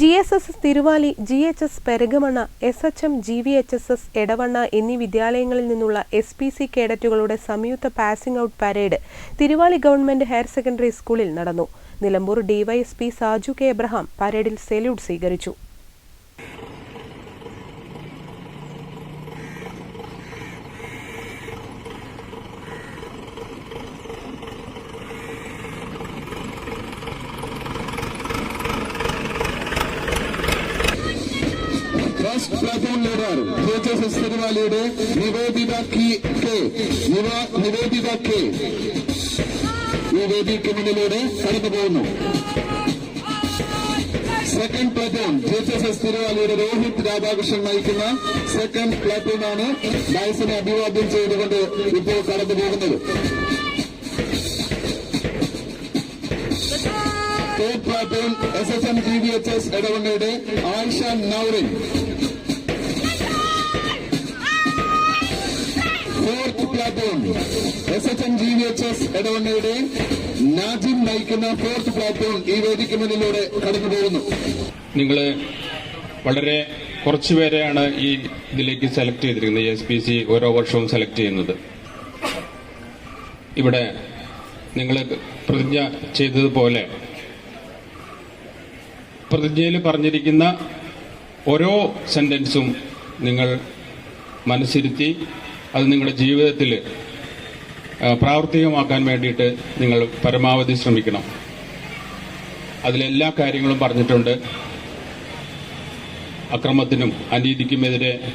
G S S Thiruvali G H S Perakamanna S H M G V H S S Edavanna എന്നീ വിദ്യാലയങ്ങളിൽ നിന്നുള്ള S P C കേഡറ്റുകളുടെ സംയുക്ത passing out parade Thiruvali government higher secondary സ്കൂളിൽ നടന്നു. Nilambur DYSP Saju K Abraham പരേഡിൽ salute സ്വീകരിച്ചു. First platoon leader J H S തിരുവാലിയുടെ Nivedita കി കെ. നിവ- നിവേദിത കെ. ഈ വേദിക്ക് മുന്നിലൂടെ കടന്നു പോകുന്നു. Second platoon J H S S തിരുവാലിയുടെ Rohit Radhakrishnan നയിക്കുന്ന സെക്കൻഡ് പ്ലാറ്റൂണാണ് ഡയസിനെ അഭിവാദ്യം ചെയ്തുകൊണ്ട് ഇപ്പോൾ കടന്നു third platoon S S M G V H S ഇടവണ്ണയുടെ Ayisha Nourin. Fourth platoon. S H N G V H S ഇടവണ്ണയുടെ Najim നയിക്കുന്ന ഫോർത്ത് പ്ലാറ്റൂൺ ഈ വേദിക്ക് മുന്നിലൂടെ കടന്നു പോകുന്നു. നിങ്ങൾ വളരെ കുറച്ചുപേരെയാണ് ഈ ഇതിലേക്ക് സെലക്ട് ചെയ്തിരിക്കുന്നത്. എസ് പി സി ഓരോ വർഷവും സെലക്ട് ചെയ്യുന്നത്. ഇവിടെ നിങ്ങൾ പ്രതിജ്ഞ ചെയ്തതുപോലെ പ്രതിജ്ഞയിൽ പറഞ്ഞിരിക്കുന്ന ഓരോ സെന്റൻസും നിങ്ങൾ മനസ്സിരുത്തി അത് നിങ്ങളുടെ ജീവിതത്തിൽ പ്രാവർത്തികമാക്കാൻ വേണ്ടിയിട്ട് നിങ്ങൾ പരമാവധി ശ്രമിക്കണം. അതിലെല്ലാ കാര്യങ്ങളും പറഞ്ഞിട്ടുണ്ട്. അക്രമത്തിനും അനീതിക്കുമെതിരെ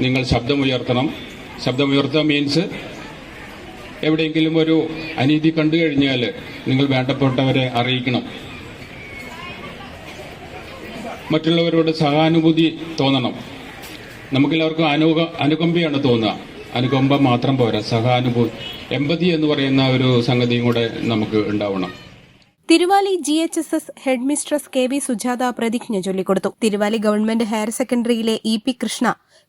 നിങ്ങൾ ശബ്ദമുയർത്തണം. ശബ്ദമുയർത്തുക മീൻസ് എവിടെയെങ്കിലും ഒരു അനീതി കണ്ടു കഴിഞ്ഞാൽ നിങ്ങൾ വേണ്ടപ്പെട്ടവരെ അറിയിക്കണം. മറ്റുള്ളവരോട് സഹാനുഭൂതി തോന്നണം. നമുക്കെല്ലാവർക്കും അനുക അനുകമ്പയാണ് തോന്നുക. അനുകമ്പ മാത്രം പോരാ. സഹാനുഭൂതി എമ്പതി എന്ന് പറയുന്ന ഒരു സംഗതിയും കൂടെ നമുക്ക് ഉണ്ടാവണം. Thiruvali G H S S head mistress K V Sujatha പ്രതിജ്ഞ ചൊല്ലിക്കൊടുത്തു. തിരുവാലി ഗവൺമെന്റ് ഹയർ സെക്കൻഡറിയിലെ ഇ പി കൃഷ്ണ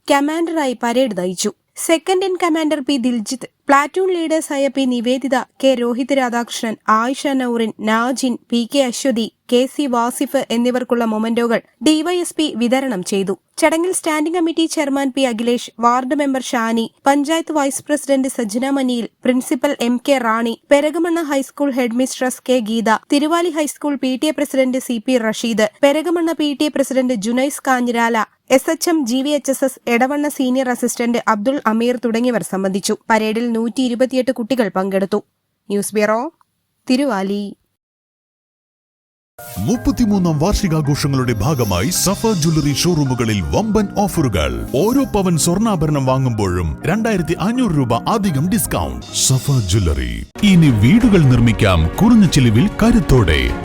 കമാൻഡറായി പരേഡ് നയിച്ചു second in commander P Diljith platoon ലീഡേഴ്സായ P Niveditha K Rohith Radhakrishnan Ayisha Nourin Najin P K Aswathi K C Wasif എന്നിവർക്കുള്ള മൊമന്റോകൾ D Y S P വിതരണം ചെയ്തു. ചടങ്ങിൽ standing committee chairman P Akhilesh ward member Shani panchayat vice president Sajjana മനിയിൽ principal M K Rani Perakamanna high school head mistress K Geetha Thiruvali high school P T A president C P Rasheed Perakamanna P T A president Junais Kanhirala S H M G V H S S Edavanna senior assistant Abdul Ameer തുടങ്ങിയവർ സംബന്ധിച്ചു. പരേഡിൽ നൂറ്റി ഇരുപത്തിയെട്ട് കുട്ടികൾ പങ്കെടുത്തു. News bureau Thiruvali. മുപ്പത്തിമൂന്നാം വാർഷികാഘോഷങ്ങളുടെ ഭാഗമായി സഫ ജ്വല്ലറി ഷോറൂമുകളിൽ വമ്പൻ ഓഫറുകൾ. ഓരോ പവൻ സ്വർണാഭരണം വാങ്ങുമ്പോഴും രണ്ടായിരത്തി അഞ്ഞൂറ് രൂപ അധികം ഡിസ്കൗണ്ട്. സഫ ജ്വല്ലറി. ഇനി വീടുകൾ നിർമ്മിക്കാം. കുറഞ്ഞ ചിലവിൽ കരുത്തോടെ.